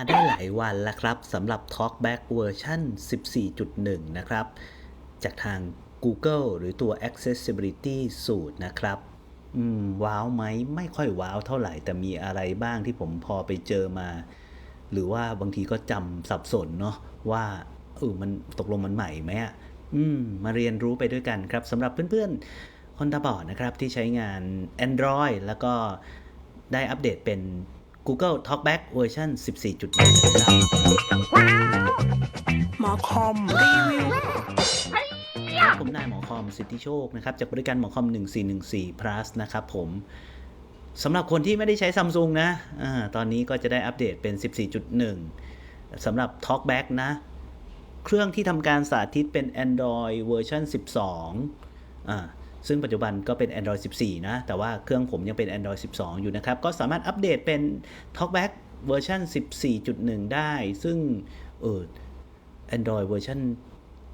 มาได้หลายวันแล้วครับสำหรับ Talkback เวอร์ชัน14.1 นะครับ จากทาง Google หรือตัว Accessibility สูตรนะครับ อืม ว้าวไหมไม่ค่อยว้าวเท่าไหร่แต่มีอะไรบ้างที่ผมพอไปเจอมา หรือว่าบางทีก็จำสับสนเนาะว่าเออมันตกลงมันใหม่ไหมอะอืม มาเรียนรู้ไปด้วยกันครับสำหรับเพื่อนๆคนตาบอดนะครับที่ใช้งาน Android แล้วก็ได้อัปเดตเป็น Google Talkback เวอร์ชัน14.1นะครับหมอคอมรีวิวผมนายหมอคอมสิทธิโชคนะครับจากบริการหมอคอม 1414 plus นะครับผมสำหรับคนที่ไม่ได้ใช้ซัมซุงนะอาตอนนี้ก็จะได้อัปเดตเป็น 14.1 สำหรับ Talkback นะ เครื่องที่ทำการสาธิตเป็น Android เวอร์ชัน12อ่า ซึ่งปัจจุบันก็เป็น Android 14 นะ แต่ว่าเครื่องผมยังเป็น Android 12 อยู่นะครับ ก็สามารถอัปเดตเป็น Talkback เวอร์ชัน14.1 ได้ ซึ่งเออ Android เวอร์ชัน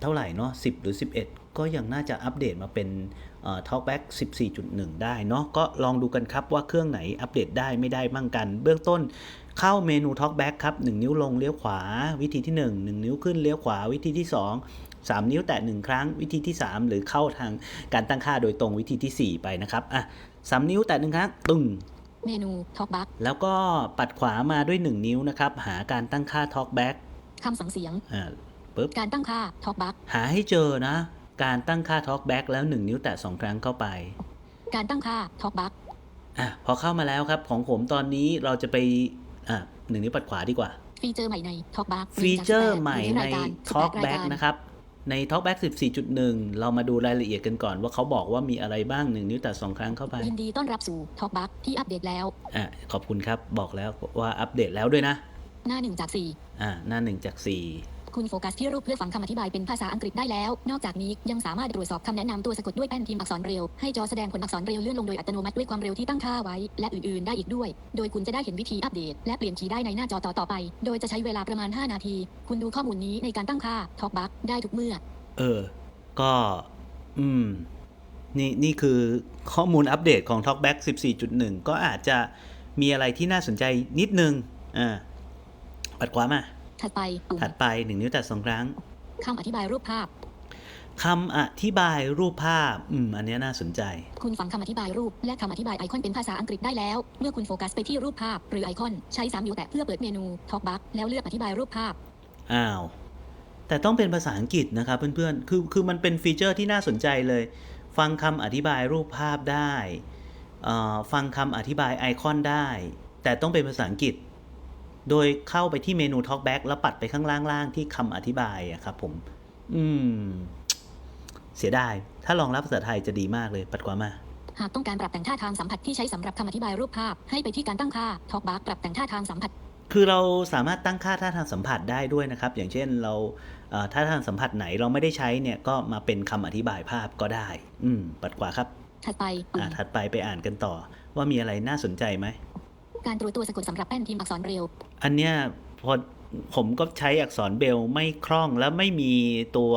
เท่าไหร่เนาะ10 หรือ 11 ก็ยังน่าจะอัปเดตมาเป็น Talkback 14.1 ได้เนาะก็ลองดูกันครับว่าเครื่องไหนอัปเดตได้ไม่ได้บ้างกัน เบื้องต้นเข้าเมนู Talkback ครับ 1 นิ้วลงเลี้ยวขวา วิธีที่ 1 1 นิ้วขึ้นเลี้ยวขวาวิธีที่ 2 3 นิ้วแตะ 1 ครั้งวิธีที่ 3 หรือเข้าทางการตั้งค่าโดยตรงวิธีทีสี่4 ไปนะครับอะ3นิ้วแตะ1ครั้งตึงเมนู Talkback แล้วก็ปัดขวามาด้วย 1 นิ้วนะครับ หาการตั้งค่า Talkback คำสั่งเสียงอ่าปึ๊บการตั้งค่า Talkback หาให้เจอนะ การตั้งค่า Talkback แล้ว 1 นิ้วแตะ 2 ครั้งเข้าไป การตั้งค่า Talkback อะพอเข้ามาแล้วครับ ของผมตอนนี้เราจะไปอะหนึ่งนิ้วปัดขวาดีกว่า ฟีเจอร์ใหม่ใน Talkback ฟีเจอร์ใหม่ในรายการ Talkback 18รายการนะครับใน Talkback 14.1 เรามาดูรายละเอียดกันก่อนว่าเขาบอกว่ามีอะไรบ้าง 1 นิ้วแตะ2ครั้งเข้าไป ยินดีต้อนรับสู่ Talkback ที่อัปเดตแล้วอะขอบคุณครับบอกแล้วว่าอัปเดตแล้วด้วยนะ หน้า 1 จากอะหน้า 1 จาก4 4 คุณโฟกัสที่รูปเพื่อฟังคำอธิบายเป็นภาษาอังกฤษได้แล้ว นอกจากนี้ยังสามารถตรวจสอบคำแนะนำตัวสะกดด้วยแป้นพิมพ์อักษรเร็ว ให้จอแสดงผลอักษรเร็วเลื่อนลงโดยอัตโนมัติด้วยความเร็วที่ตั้งค่าไว้ และอื่นๆ ได้อีกด้วย โดยคุณจะได้เห็นวิธีอัปเดต และเปลี่ยนคีย์ได้ในหน้าจอต่อไป โดยจะใช้เวลาประมาณ 5 นาที คุณดูข้อมูลนี้ในการตั้งค่า Talkback ได้ทุกเมื่อ เออ ก็ อืม นี่นี่คือข้อมูลอัปเดตของ Talkback 14.1 ก็อาจจะมีอะไรที่น่าสนใจนิดนึง อ่าปัดขวามา ถัดไปปุ่มถัดไปหนึ่งนิ้วแตะสองครั้งคำอธิบายรูปภาพคำอธิบายรูปภาพ อืม อันเนี้ยน่าสนใจ คุณฟังคำอธิบายรูป และคำอธิบายไอคอนเป็นภาษาอังกฤษได้แล้ว เมื่อคุณโฟกัสไปที่รูปภาพ หรือไอคอนใช้3นิ้วแตะเพื่อเปิดเมนู Talkback แล้วเลือกอธิบายรูปภาพ อ้าว แต่ต้องเป็นภาษาอังกฤษนะครับเพื่อนๆ คือคือมันเป็นฟีเจอร์ที่น่าสนใจเลย ฟังคำอธิบายรูปภาพได้เอ่อฟังคำอธิบายไอคอนได้ แต่ต้องเป็นภาษาอังกฤษ โดยเข้าไปที่เมนู Talkback แล้วปัดไปข้างล่างๆที่คำอธิบายอะครับผม อืม เสียดาย ถ้าลองรับภาษาไทยจะดีมากเลย ปัดขวามา หากต้องการปรับแต่งท่าทางสัมผัสที่ใช้สำหรับคำอธิบายรูปภาพ ให้ไปที่การตั้งค่า Talkback ปรับแต่งท่าทางสัมผัส คือเราสามารถตั้งค่าท่าทางสัมผัสได้ด้วยนะครับ อย่างเช่นเราเอ่อท่าทางสัมผัสไหนเราไม่ได้ใช้เนี่ยก็มาเป็นคำอธิบายภาพก็ได้ อืม ปัดขวาครับ ถัดไปปุ่อ่ามถัดไปไปอ่านกันต่อ ว่ามีอะไรน่าสนใจไหม การตรวจตัวสะกดสำหรับแป้นพิมพ์อักษรเร็วอันเนี้ยพอผมก็ใช้อักษรเบลไม่คล่องและไม่มีตัว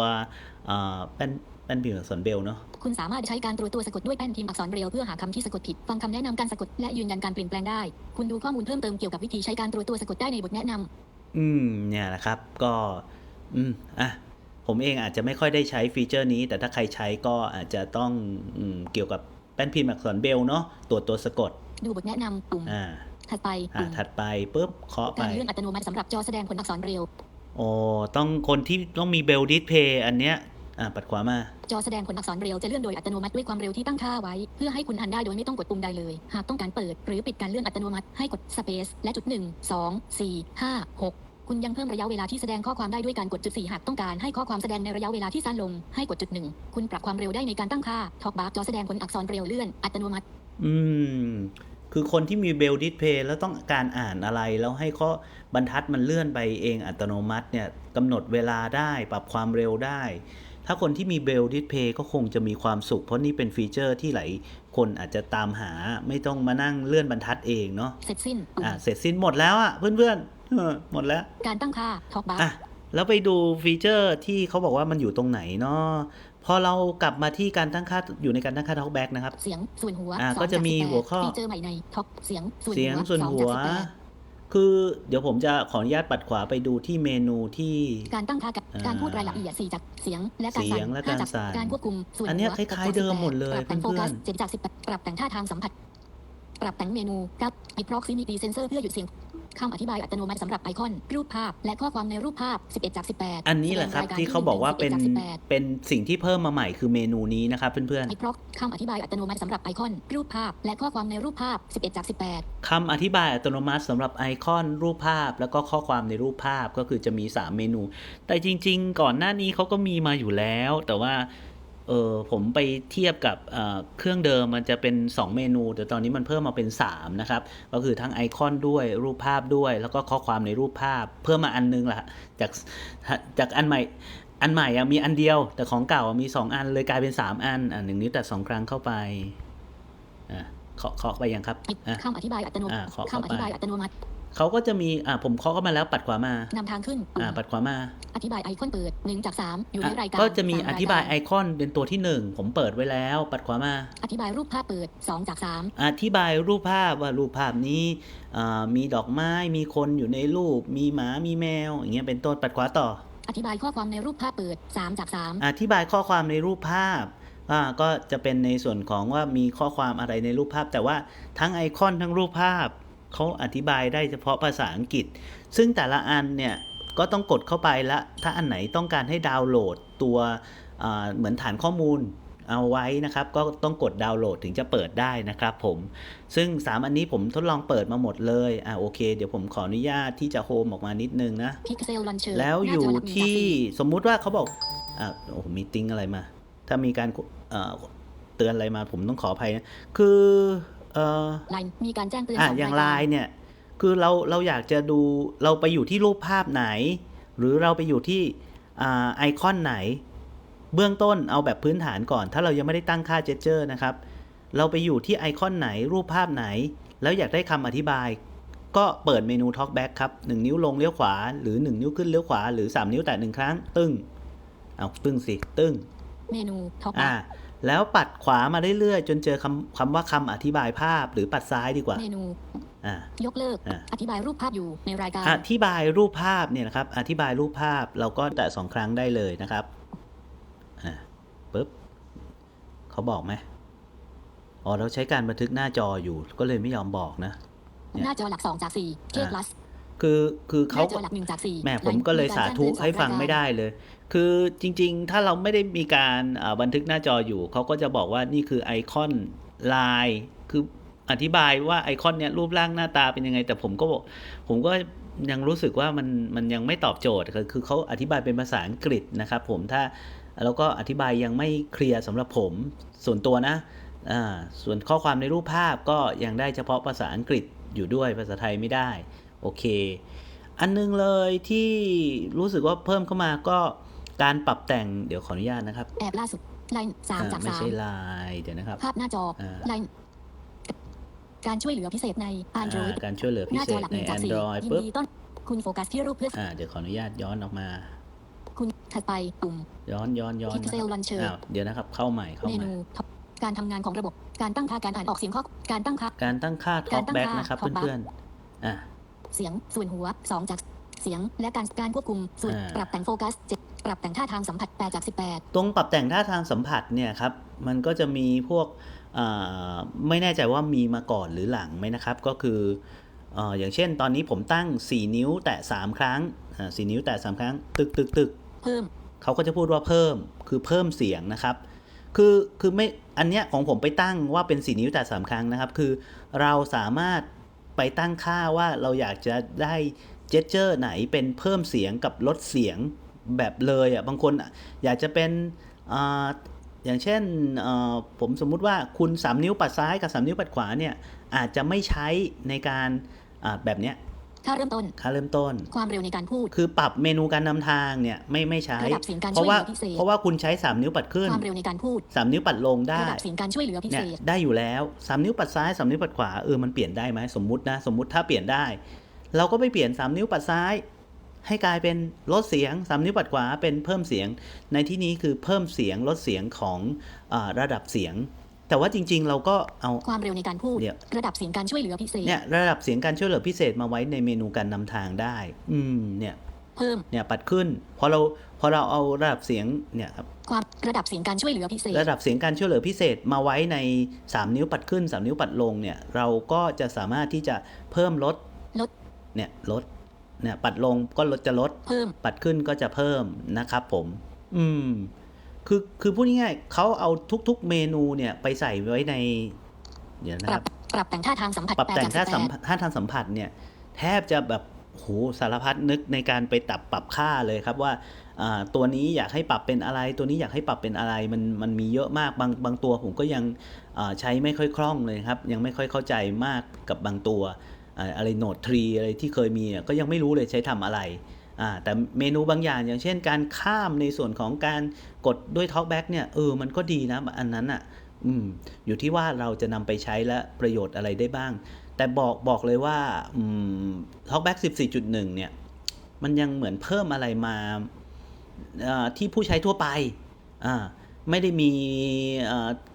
เอ่อแป้นแป้นพิมพ์อักษรเบลเนาะคุณสามารถใช้การตรวจตัวสะกดด้วยแป้นพิมพ์อักษรเร็วเพื่อหาคำที่สะกดผิด ฟังคำแนะนำการสะกดและยืนยันการเปลี่ยนแปลงได้ คุณดูข้อมูลเพิ่มเติมเกี่ยวกับวิธีใช้การตรวจตัวสะกดได้ในบทแนะนำอืมเนี่ยนะครับก็ อืมอะผมเองอาจจะไม่ค่อยได้ใช้ฟีเจอร์นี้ แต่ถ้าใครใช้ก็อาจจะต้องอืมเกี่ยวกับแป้นพิมพ์อักษรเบลเนาะตรวจตัวสะกด ดูบทแนะนำปุ่มอ่า ถัดไปอ่าปุ่มถัดไปปุ๊บเคาะไปการเลื่อนอัตโนมัติสำหรับจอแสดงผลอักษรเร็วโอ้ต้องคนที่ต้องมีเบลดิสเพย์อันเนี้ยอ่าปัดขวามาจอแสดงผลอักษรเร็วจะเลื่อนโดยอัตโนมัติด้วยความเร็วที่ตั้งค่าไว้ เพื่อให้คุณอ่านได้โดยไม่ต้องกดปุ่มใดเลย หากต้องการเปิด หรือปิดการเลื่อนอัตโนมัติให้กด space และจุด1 2 4 5 6คุณยังเพิ่มระยะเวลาที่แสดงข้อความได้ด้วยการกดจุด4หากต้องการให้ข้อความแสดงในระยะเวลาที่สั้นลง ให้กดจุด1คุณปรับความเร็วได้ในการตั้งค่า Talkback จอแสดงผลอักษรเร็วเลื่อนอัตโนมัติ อืม คือคนที่มีเบลดิสเพย์แล้วต้องการอ่านอะไร แล้วให้ข้อบรรทัดมันเลื่อนไปเองอัตโนมัติเนี่ยกำหนดเวลาได้ปรับความเร็วได้ ถ้าคนที่มีเบลดิสเพย์ก็คงจะมีความสุข เพราะนี่เป็นฟีเจอร์ที่หลายคนอาจจะตามหาไม่ต้องมานั่งเลื่อนบรรทัดเองเนาะเสร็จสิ้นปุ่มอะเสร็จสิ้นหมดแล้วอะเพื่อนๆเออหมดแล้ว การตั้งค่า Talkback อะแล้วไปดูฟีเจอร์ที่เขาบอกว่ามันอยู่ตรงไหนเนาะ พอเรากลับมาที่การตั้งค่าอยู่ในการตั้งค่า Talkback นะครับ เสียงส่วนหัวอ่าสงก็จะมีจาก18หัวข้อฟีเจอร์ใหม่ในท็อปเสียงส่วนเสียงหัวส่วนสองหัวจาก18คือเดี๋ยวผมจะขออนุญาตปัดขวาไปดูที่เมนูที่การตั้งค่ากับอ่าการพูดรายละเอียด4จากเสียงและการเสียงและการห้จากสั่นการควบคุมส่วนอันเนี้ยหัวคล้ายๆเดิมหมดเลยปรับแต่งโฟกัสเพื่อนๆ7จาก10ปรับแต่งท่าทางสัมผัสปรับแต่งเมนูครับ i proximity sensor เพื่อหยุดเสียง คำอธิบายอัตโนมัติสำหรับไอคอน รูปภาพ และข้อความในรูปภาพ 11 จาก 18 อันนี้แหละครับแสดงรายการที่เขาบอกว่าเป็น11จาก18เป็นสิ่งที่เพิ่มมาใหม่คือเมนูนี้นะครับเพื่อนไอ prox คำอธิบายอัตโนมัติสำหรับไอคอน รูปภาพ และข้อความในรูปภาพ 11 จาก 18ๆคำอธิบายอัตโนมัติสำหรับไอคอนรูปภาพ แล้วก็ข้อความในรูปภาพก็คือจะมี 3 เมนู แต่จริง ๆ ก่อนหน้านี้เขาก็มีมาอยู่แล้ว แต่ว่า เออผมไปเทียบกับเอ่อเครื่องเดิมมันจะเป็น 2 เมนู แต่ตอนนี้มันเพิ่มมาเป็น 3 นะครับ ก็คือทั้งไอคอนด้วยรูปภาพด้วย แล้วก็ข้อความในรูปภาพ เพิ่มมาอันนึงละจากจากอันใหม่อันใหม่อะมีอันเดียว แต่ของเก่าอะมี 2 อันเลยกลายเป็น 3 อันอะหนึ่งนิ้วแต่สองครั้งเข้าไปอะเคาะเคาะไปยังครับอะคำอธิบายอัตโนมัอ่าติขอเข้าไปคำอธิบายอัตโนมัติ เขาก็จะมีอะผมเคาะเข้ามาแล้วปัดขวามา นำทางขึ้นปุ่มอ่าปัดขวามา อธิบายไอคอนเปิด1จาก3อยู่ในอะรายการก็จะมีสอธิบายรไอคอนเป็นตัวที่1ผมเปิดไว้แล้ว ปัดขวามา อธิบายรูปภาพเปิด2จาก3อธิบายรูปภาพว่ารูปภาพนี้อ่ามีดอกไม้มีคนอยู่ในรูป มีหมามีแมวอย่างเงี้ยเป็นต้นปัดขวาต่อ อธิบายข้อความในรูปภาพเปิด3จาก3อธิบายข้อความในรูปภาพอ่าก็จะเป็นในส่วนของว่ามีข้อความอะไรในรูปภาพ แต่ว่าทั้งไอคอนทั้งรูปภาพ เขาอธิบายได้เฉพาะภาษาอังกฤษ ซึ่งแต่ละอันเนี่ยก็ต้องกดเข้าไปละ ถ้าอันไหนต้องการให้ดาวน์โหลดตัวอ่าเหมือนฐานข้อมูลเอาไว้นะครับ ก็ต้องกดดาวน์โหลดถึงจะเปิดได้นะครับผม ซึ่ง 3 อันนี้ผมทดลองเปิดมาหมดเลย อ่าโอเค เดี๋ยวผมขออนุญาตที่จะโฮมออกมานิดนึงนะ Pixel Launcher แล้วหอน้ายู่จหลักหนึ่งจากที่สี่สมมุติว่าเขาบอก อ่าโอ้โหมีติ้งอะไรมา ถ้ามีการเอ่อเตือนอะไรมาผมต้องขออภัยนะ คือ เอ่อไลน์มีการแจ้งเตือนอะสอย่างรไลการน์เนี่ยคือเราเราอยากจะดูเราไปอยู่ที่รูปภาพไหน หรือเราไปอยู่ที่อ่าไอคอนไหน เบื้องต้นเอาแบบพื้นฐานก่อน ถ้าเรายังไม่ได้ตั้งค่าเจเจอร์นะครับ เราไปอยู่ที่ไอคอนไหนรูปภาพไหน แล้วอยากได้คำอธิบาย ก็เปิดเมนู Talkback ครับ 1 นิ้วลงเลี้ยวขวา หรือ 1 นิ้วขึ้นเลี้ยวขวา หรือ 3 นิ้วแตะหนึ่งครั้ง ตึ้งเอาตึ้งสิ ตึ้งเมนูท็อปอ่า แล้วปัดขวามาเรื่อยๆ จนเจอคำคำว่าคำอธิบายภาพหรือปัดซ้ายดีกว่า เมนู อ่า ยกเลิก อะ อธิบายรูปภาพอยู่ในรายการ อธิบายรูปภาพเนี่ยนะครับ อธิบายรูปภาพเราก็แตะสองครั้งได้เลยนะครับ อ่าปึ๊บเขาบอกไหมอ๋อเราใช้การบันทึกหน้าจออยู่ก็เลยไม่ยอมบอกนะเนี่ยหน้าจอหลัก 2 จาก4เค อะพลัส คือคือหเขาน้าจอหลัก1จาก4แหม่ผมก็เลยสาธุให้ฟังไม่ได้เลย คือจริง ๆ ถ้าเราไม่ได้มีการอ่าบันทึกหน้าจออยู่ เขาก็จะบอกว่านี่คือไอคอนไลน์คืออธิบายว่าไอคอนเนี่ยรูปร่างหน้าตาเป็นยังไง แต่ผมก็บอกผมก็ยังรู้สึกว่ามันมันยังไม่ตอบโจทย์คือคือเขาอธิบายเป็นภาษาอังกฤษนะครับผมถ้าแล้วก็อธิบายยังไม่เคลียร์สำหรับผมส่วนตัวนะอ่าส่วนข้อความในรูปภาพก็ยังได้เฉพาะภาษาอังกฤษอยู่ด้วยภาษาไทยไม่ได้ โอเค อันนึงเลยที่รู้สึกว่าเพิ่มเข้ามาก็การปรับแต่งเดี๋ยวขออนุญาตนะครับ แอบล่าสุดไลน์สามอ่าจากไม่สามใช่ไลน์เดี๋ยวนะครับ ภาพหน้าจออ่าไลน์การช่วยเหลือพิเศษใน Android อ่าการช่วยเหลือหพิน้าเศจอษหลักในหนึ่งจากสี่ Android ยินปุ๊บดีต้อนคุณโฟกัสที่รูปเพื่ออ่าเดี๋ยวขออนุญาตย้อนออกมา คุณถัดไปปุ่ม ย้อนย้อนย้อนนะค Pixel รับ Launcher อ้าวเดี๋ยวนะครับ เข้าใหม่เข้าเมใหม่นูท็อปการทำงานของระบบ การตั้งค่าการอ่านออกเสียงข้อ การตั้งค่า การตั้งค่าการตั้ง Talkback ค่านะครับ Talkback เพื่อนๆ อ่า เสียงส่วนหัว 2 จากเสียงและการการควบคุมส่วนอ่า ปรับแต่งโฟกัส7ปรับแต่งท่าทางสัมผัส8จาก18ตรงปรับแต่งท่าทางสัมผัสเนี่ยครับ มันก็จะมีพวกอ่าไม่แน่ใจว่ามีมาก่อนหรือหลังไหมนะครับ ก็คือเอ่ออย่างเช่นตอนนี้ผมตั้ง 4 นิ้วแตะ 3 ครั้งอ่า4นิ้วแตะ 3 ครั้ง ตึกตึกตึกเพิ่ม เขาก็จะพูดว่าเพิ่มคือเพิ่มเสียงนะครับ คือคือไม่อันเนี้ยของผมไปตั้งว่าเป็น4นิ้วแต่สามครั้งนะครับ คือเราสามารถ ไปตั้งค่าว่าเราอยากจะได้เจสเจอร์ไหนเป็นเพิ่มเสียงกับลดเสียงแบบเลยอะบางคนอยากจะเป็นอ่าอย่างเช่นอ่อผมสมมุติว่าคุณ 3 นิ้วปัดซ้ายกับ 3 นิ้วปัดขวาเนี่ยอาจจะไม่ใช้ในการอ่าแบบเนี้ย ค่าเริ่มต้น ค่าเริ่มต้น ความเร็วในการพูด คือปรับเมนูการนำทางเนี่ยไม่ไม่ใช้ ระดับเสียงการเพช่วยราะเหว่าลือพิเศษ เพราะว่าคุณใช้ 3 นิ้วปัดขึ้น ความเร็วในการพูด 3 นิ้วปัดลงได้ระดับเสียงการช่วยเหลือพิเนี่เศยษ ได้อยู่แล้ว 3 นิ้วปัดซ้าย 3 นิ้วปัดขวาเออมันเปลี่ยนได้ไหมสมมุตินะสมมุติถ้าเปลี่ยนได้ เราก็ไปเปลี่ยน 3 นิ้วปัดซ้าย ให้กลายเป็นลดเสียง 3 นิ้วปัดขวาเป็นเพิ่มเสียง ในที่นี้คือเพิ่มเสียงลดเสียงของอาระดับเสียง แต่ว่าจริง ๆ เราก็เอาความเร็วในการพูดเดี๋ยวระดับเสียงการช่วยเหลือพิเศษเนี่ยระดับเสียงการช่วยเหลือพิเศษมาไว้ในเมนูการนำทางได้ อืมเนี่ยเพิ่มเนี่ยปัดขึ้นพอเราพอเราเอาระดับเสียงเนี่ยครับความระดับเสียงการช่วยเหลือพิเศษ ระดับเสียงการช่วยเหลือพิเศษมาไว้ใน 3 นิ้วปัดขึ้น 3 นิ้วปัดลงเนี่ยเราก็จะสามารถที่จะเพิ่มลดลดเนี่ยลดเนี่ยปัดลงก็ลดจะลด เพิ่มปัดขึ้นก็จะเพิ่มนะครับผม อืม คือคือพูดง่ายๆเขาเอาทุก ๆ เมนูเนี่ยไปใส่ไว้ใน เดี๋ยวนะปครัรับบปรับแต่งท่าทางสัมผัสปรับแต่ง8ท่าจากสัม18ผัสท่าทางสัมผัสเนี่ย แทบจะแบบโหสารพัดนึกในการไปตับปรับค่าเลยครับว่าอ่าตัวนี้อยากให้ปรับเป็นอะไร ตัวนี้อยากให้ปรับเป็นอะไรมันมันมีเยอะมากบางบางตัวผมก็ยังอ่าใช้ไม่ค่อยคล่องเลยครับ ยังไม่ค่อยเข้าใจมากกับบางตัวอ่าอะไรโนดทรีอะไรที่เคยมีอะก็ยังไม่รู้เลยใช้ทำอะไรอ่า แต่เมนูบางอย่างอย่างเช่นการข้ามในส่วนของการกดด้วย Talkback เนี่ยเออมันก็ดีนะอันนั้นอะอืมอยู่ที่ว่าเราจะนำไปใช้และประโยชน์อะไรได้บ้าง แต่บอกบอกเลยว่าอืม Talkback 14.1 เนี่ย มันยังเหมือนเพิ่มอะไรมาที่ผู้ใช้ทั่วไป ไม่ได้มี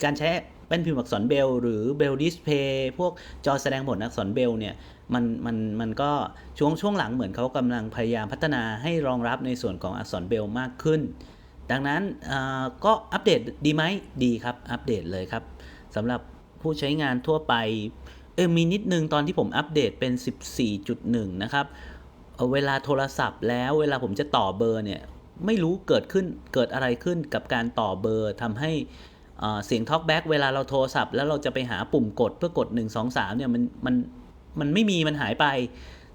การใช้แป้นพิมพ์อักษรเบล หรือเบลดิสเพย์พวกจอแสดงผลอักษรเบลเนี่ย มันมันมันก็ช่วงช่วงหลังเหมือนเขากำลังพยายามพัฒนาให้รองรับในส่วนของอักษรเบลมากขึ้น ดังนั้นก็อัปเดตดีไหมดีครับ อัปเดตเลยครับสำหรับผู้ใช้งานทั่วไปเออมีนิดนึงตอนที่ผมอัปเดตเป็น 14.1 นะครับเเวลาโทรศัพท์แล้วเวลาผมจะต่อเบอร์เนี่ยไม่รู้เกิดขึ้นเกิดอะไรขึ้นกับการต่อเบอร์ทำให้เสียง Talkback เวลาเราโทรศัพท์แล้วเราจะไปหาปุ่มกดเพื่อกด 1 2 3เนี่ยมันมัน มันไม่มีมันหายไป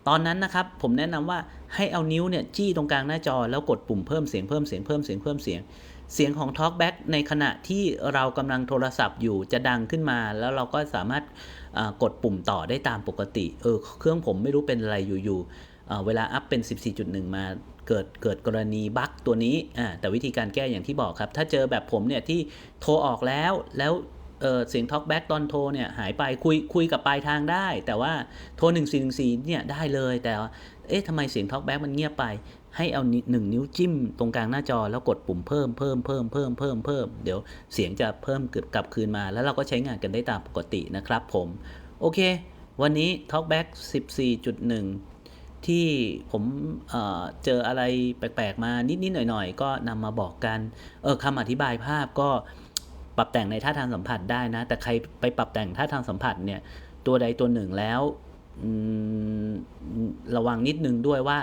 ตอนนั้นนะครับผมแนะนำว่าให้เอานิ้วเนี่ยจี้ตรงกลางหน้าจอแล้วกดปุ่มเพิ่มเสียงเพิ่มเสียงเพิ่มเสียงเพิ่มเสียงเสียงของ Talkback ในขณะที่เรากำลังโทรศัพท์อยู่จะดังขึ้นมา แล้วเราก็สามารถกดปุ่มต่อได้ตามปกติเออเครื่องผมไม่รู้เป็นอะไรอยู่ๆเวลาอัพเป็น 14.1 มาเกิดเกิดกรณีบั๊กตัวนี้อ่าแต่วิธีการแก้อย่างที่บอกครับ ถ้าเจอแบบผมเนี่ยที่โทรออกแล้วแล้ว เออเสียง Talkback ตอนโทรเนี่ยหายไปคุยคุยกับปลายทางได้ แต่ว่าโทร1414เนี่ยได้เลยแต่ว่าเอ๊ะทำไมเสียง Talkback มันเงียบไป ให้เอาหนึ่งนิ้วจิ้มตรงกลางหน้าจอแล้วกดปุ่มเพิ่มเพิ่มเพิ่มเพิ่มเพิ่มเพิ่มเดี๋ยวเสียงจะเพิ่มกลับคืนมา แล้วเราก็ใช้งานกันได้ตามปกตินะครับผมโอเค วันนี้ Talkback 14.1 ที่ผมเอ่อเจออะไรแปลกๆมานิดๆหน่อยๆ ก็นำมาบอกกัน เออคำอธิบายภาพก็ ปรับแต่งในท่าทางสัมผัสได้นะ แต่ใครไปปรับแต่งท่าทางสัมผัสเนี่ย ตัวใดตัวหนึ่งแล้วระวังนิดนึงด้วยว่า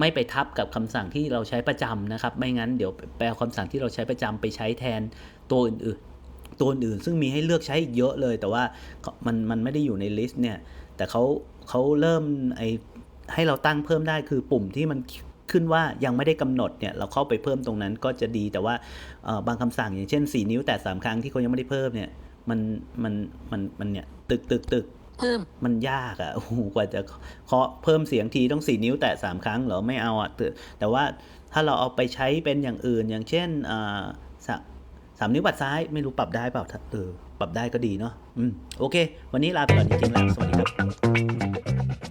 ไม่ไปทับกับคำสั่งที่เราใช้ประจำนะครับ ไม่งั้นเดี๋ยวแปลคำสั่งที่เราใช้ประจำไปใช้แทนตัวอื่นๆตัวอื่นซึ่งมีให้เลือกใช้อีกเยอะเลย แต่ว่ามันมันไม่ได้อยู่ในลิสต์เนี่ย แต่เขาเขาเริ่มไอให้เราตั้งเพิ่มได้คือปุ่มที่มัน ขึ้นว่ายังไม่ได้กำหนดเนี่ยเราเข้าไปเพิ่มตรงนั้นก็จะดีแต่ว่าเอ่อบางคำสั่งอย่างเช่น 4 นิ้วแต่ 3 ครั้งที่เขายังไม่ได้เพิ่มเนี่ยมันมันมันมันเนี่ยตึกตึกตึกเพิ่มมันยากอะ่ะโอ้โหกว่าจะเคาะเพิ่มเสียงทีต้องสี่นิ้วแตะสามครั้งเหรอไม่เอาอะ่ะแต่แต่ว่าถ้าเราเอาไปใช้เป็นอย่างอื่น อย่างเช่นอ่าสะสามนิ้วปัดซ้ายไม่รู้ปรับได้เปล่าถ้าเออปรับได้ก็ดีเนาะอืมโอเค วันนี้ลาไปก่อนจริงๆแล้วสวัสดีครับ